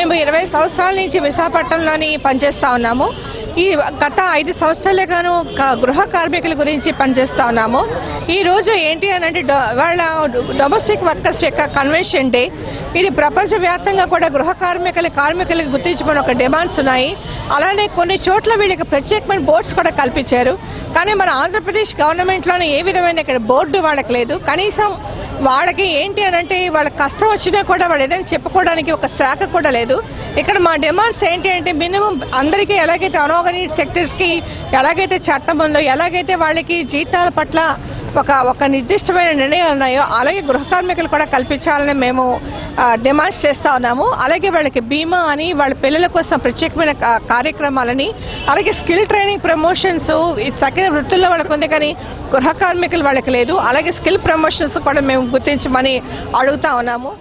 మేము ఇరవై సంవత్సరాల నుంచి విశాఖపట్నంలోని పనిచేస్తూ ఉన్నాము. ఈ గత ఐదు సంవత్సరాలుగాను గృహ కార్మికుల గురించి పనిచేస్తా ఉన్నాము. ఈ రోజు ఏంటి అని అంటే వాళ్ళ డొమెస్టిక్ వర్కర్స్ యొక్క కన్వెన్షన్ డే. ఇది ప్రపంచవ్యాప్తంగా కూడా గృహ కార్మికుల కార్మికులకు గుర్తించుకుని ఒక డిమాండ్స్ ఉన్నాయి. అలానే కొన్ని చోట్ల వీళ్ళకి ప్రత్యేకమైన బోర్డ్స్ కూడా కల్పించారు. కానీ మన ఆంధ్రప్రదేశ్ గవర్నమెంట్లోనే ఏ విధమైన ఇక్కడ బోర్డు వాళ్ళకి లేదు. కనీసం వాళ్ళకి ఏంటి అని అంటే వాళ్ళకి కష్టం వచ్చినా కూడా వాళ్ళు ఏదైనా చెప్పుకోవడానికి ఒక శాఖ కూడా లేదు. ఇక్కడ మా డిమాండ్స్ ఏంటి అంటే మినిమం అందరికీ ఎలాగైతే అనార్గనైజ్ సెక్టర్స్కి ఎలాగైతే చట్టం ఉందో ఎలాగైతే వాళ్ళకి జీతాల పట్ల ఒక ఒక నిర్దిష్టమైన నిర్ణయాలు ఉన్నాయో అలాగే గృహ కార్మికులు కూడా కల్పించాలని మేము డిమాండ్స్ చేస్తూ ఉన్నాము. అలాగే వాళ్ళకి బీమా అని వాళ్ళ పిల్లల కోసం ప్రత్యేకమైన కార్యక్రమాలని అలాగే స్కిల్ ట్రైనింగ్ ప్రమోషన్స్ తగిన వృత్తుల్లో వాళ్ళకి ఉంది కానీ గృహ కార్మికులు వాళ్ళకి లేదు. అలాగే స్కిల్ ప్రమోషన్స్ కూడా మేము గుర్తించమని అడుగుతా ఉన్నాము.